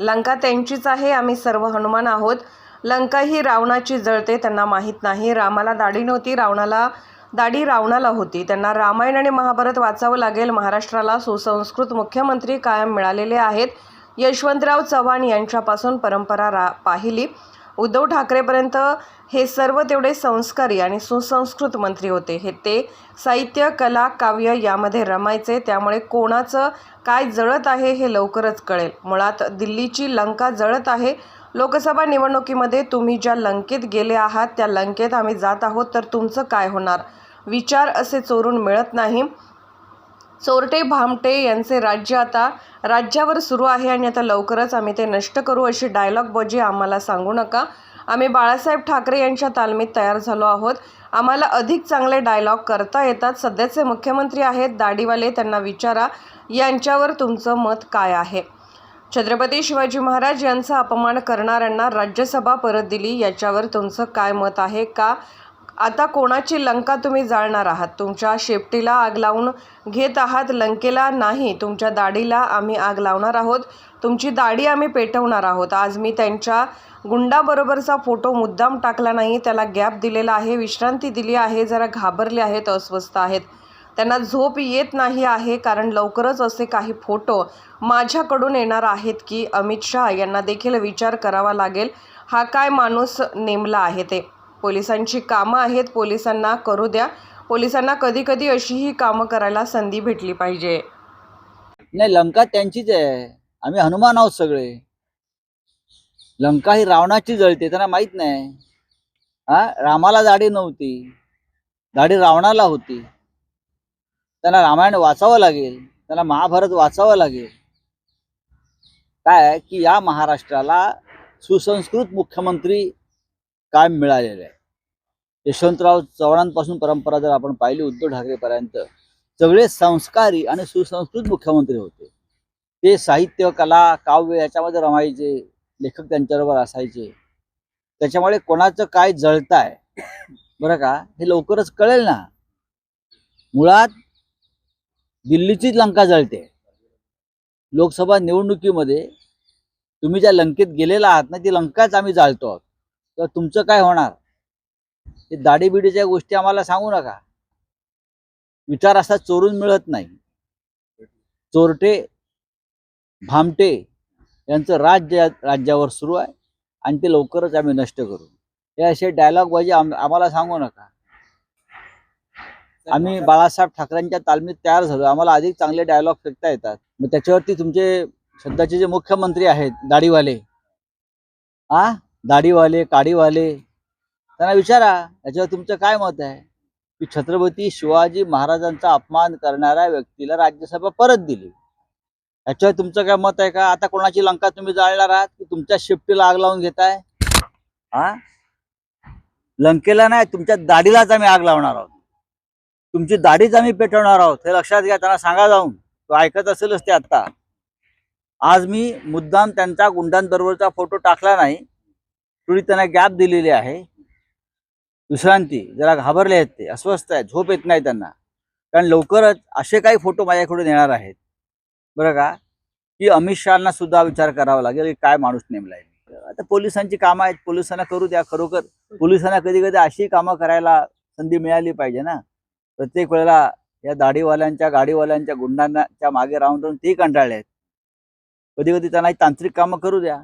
लंका त्यांचीच आहे आम्ही सर्व हनुमान आहोत. लंका ही रावणाची जळते त्यांना माहीत नाही. रामाला दाढी नव्हती रावणाला दाढी रावणाला होती. त्यांना रामायण आणि महाभारत वाचावं लागेल. महाराष्ट्राला सुसंस्कृत मुख्यमंत्री कायम मिळालेले आहेत. यशवंतराव चव्हाण यांच्यापासून परंपरा रा पाहिली. उद्धव ठाकरेपर्यंत हे सर्व तेवढे संस्कारी आणि सुसंस्कृत मंत्री होते. हे ते साहित्य कला काव्य यामध्ये रमायचे. त्यामुळे कोणाचं काय जळत आहे हे लवकरच कळेल. मुळात दिल्लीची लंका जळत आहे. लोकसभा निवडणुकीमध्ये तुम्ही ज्या लंकेत गेले आहात त्या लंकेत आम्ही जात आहोत तर तुमचं काय होणार? विचार असे चोरून मिळत नाही. चोरटे भामटे यांचे राज्य आता राज्यावर सुरू आहे आणि आता लवकरच आम्ही ते नष्ट करू अशी डायलॉग बाजी आम्हाला सांगू नका. आम्ही बाळासाहेब ठाकरे यांच्या तालमीत तयार झालो आहोत. आम्हाला अधिक चांगले डायलॉग करता येतात. सध्याचे मुख्यमंत्री आहेत. दाढीवाले त्यांना विचारा यांच्यावर तुमचं मत काय आहे? छत्रपती शिवाजी महाराज यांचा अपमान करणाऱ्यांना राज्यसभा परत दिली याच्यावर तुमचं काय मत आहे का? आता कोणाची लंका तुम्ही जाळणार आहात? तुमच्या शेपटीला आग लावून घेत आहात लंकेला नाही तुमच्या दाढीला आम्ही आग लावणार आहोत. तुमची दाढी आम्ही पेटवणार आहोत. आज मी त्यांच्या गुंडाबरोबरचा फोटो मुद्दाम टाकला नाही त्याला गॅप दिलेला आहे विश्रांती दिली आहे जरा घाबरले आहेत अस्वस्थ आहेत. त्यांना झोप येत नाही आहे कारण लवकरच असे काही फोटो माझ्याकडून येणार आहेत की अमित शहा यांना देखील विचार करावा लागेल. हा काय माणूस नेमला आहे ते? पोलिसांची कामं आहेत पोलिसांना करू द्या. पोलिसांना कधी कधी अशीही कामं करायला संधी भेटली पाहिजे. नाही लंका त्यांचीच आहे. आम्ही हनुमान आहोत सगळे. लंका ही रावणाची जळते त्यांना माहीत नाही. हा? रामाला दाढी नव्हती. दाढी रावणाला होती. त्यांना रामायण वाचावं लागेल. त्यांना महाभारत वाचावं लागेल. काय आहे की या महाराष्ट्राला सुसंस्कृत मुख्यमंत्री कायम मिळालेले आहे यशवंतराव चव्हाणांपासून परंपरा जर आपण पाहिली उद्धव ठाकरेपर्यंत सगळे संस्कारी आणि सुसंस्कृत मुख्यमंत्री होते. ते साहित्य कला काव्य याच्यामध्ये रमायचे लेखक त्यांच्याबरोबर असायचे. त्याच्यामुळे कोणाचं काय जळताय बरं का हे लवकरच कळेल ना. मुळात दिल्लीचीच लंका जळते. लोकसभा निवडणुकीमध्ये तुम्ही ज्या लंकेत गेलेला आहात ना ती लंकाच आम्ही जाळतो आहोत. तर तुमचं काय होणार? हे दाढीबिडीच्या गोष्टी आम्हाला सांगू नका. विचार असा चोरून मिळत नाही. चोरटे भामटे यांचं राज्य राज्यावर सुरू आहे आणि ते लवकरच आम्ही नष्ट करू. हे असे डायलॉग बाजी आम आम्हाला सांगू नका. आम्ही बाळासाहेब ठाकरेंच्या तालमीत तयार झालो. आम्हाला अधिक चांगले डायलॉग फेकता येतात. मग त्याच्यावरती तुमचे सध्याचे जे मुख्यमंत्री आहेत दाढीवाले. आ? दाढीवाले काडीवाले त्यांना विचारा याच्यावर तुमचं काय मत आहे? की छत्रपती शिवाजी महाराजांचा अपमान करणाऱ्या व्यक्तीला राज्यसभा परत दिली. याच्यावर तुमचं काय मत आहे का? आता कोणाची लंका तुम्ही जाळणार आहात? की तुमच्या शिफ्टीला आग लावून घेताय? हा लंकेला नाही तुमच्या दाढीलाच आम्ही आग लावणार आहोत. तुमची दाढीच आम्ही पेटवणार आहोत. हे लक्षात घ्या त्यांना सांगा जाऊन. तो ऐकत असेलच ते आता. आज मी मुद्दाम त्यांच्या गुंडांबरोबरचा फोटो टाकला नाही. थोडी त्यांना गॅप दिलेली आहे. विश्रांती जरा घाबरले आहेत ते अस्वस्थ आहेत झोप येत नाही त्यांना. कारण लवकरच असे काही फोटो माझ्याकडून येणार आहेत. बरं का? की अमित शहाना सुद्धा विचार करावा लागेल की काय माणूस नेमलाय. आता पोलिसांची कामं आहेत पोलिसांना करू द्या. खरोखर पोलिसांना कधी कधी अशी कामं करायला संधी मिळाली पाहिजे ना. प्रत्येक वेळेला या दाढीवाल्यांच्या गाडीवाल्यांच्या गुंडांच्या मागे राहून राहून ते कंटाळले आहेत. कधी कधी त्यांना तांत्रिक कामं करू द्या.